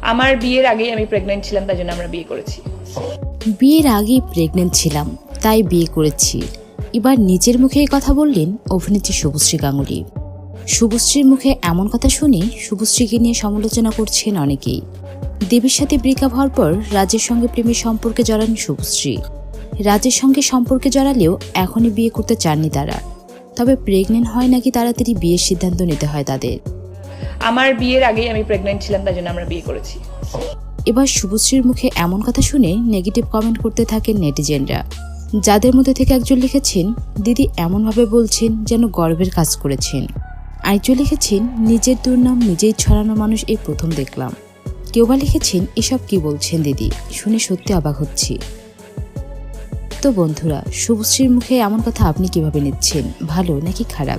আমার বিয়ের আগেই আমি প্রেগনেন্ট ছিলাম, তাই জন্য আমরা বিয়ে করেছি। বিয়ের আগেই প্রেগনেন্ট ছিলাম, তাই বিয়ে করেছি। এবার নিজের মুখে এই কথা বললেন অভিনেত্রী শুভশ্রী গাঙ্গুলি। শুভশ্রীর মুখে এমন কথা শুনে শুভশ্রীকে নিয়ে সমালোচনা করছেন অনেকেই। দেবীর সাথে ব্রেকআপ হওয়ার পর রাজের সঙ্গে প্রেমের সম্পর্কে জড়ান শুভশ্রী। রাজের সঙ্গে সম্পর্কে জড়ালেও এখনই বিয়ে করতে চাননি তারা। তবে প্রেগনেন্ট হয় নাকি তাড়াতাড়ি বিয়ের সিদ্ধান্ত নিতে হয় তাদের। আমার বিয়ের আগেই আমি প্রেগনেন্ট ছিলাম, তাই জন্য আমরা বিয়ে করেছি। এবার শুভশ্রীর মুখে এমন কথা শুনে নেগেটিভ কমেন্ট করতে থাকেন নেটিজেনরা। যাদের মধ্যে থেকে একজন লিখেছেন, দিদি এমনভাবে বলছেন যেন গর্বের কাজ করেছেন। আরেকজন লিখেছেন, নিজের দুর্নাম নিজেই ছড়ানো মানুষ এই প্রথম দেখলাম। কেউ বা লিখেছেন, এসব কি বলছেন দিদি? শুনে সত্যি অবাক হচ্ছি। তো বন্ধুরা, শুভশ্রীর মুখে এমন কথা আপনি কীভাবে নিচ্ছেন? ভালো নাকি খারাপ?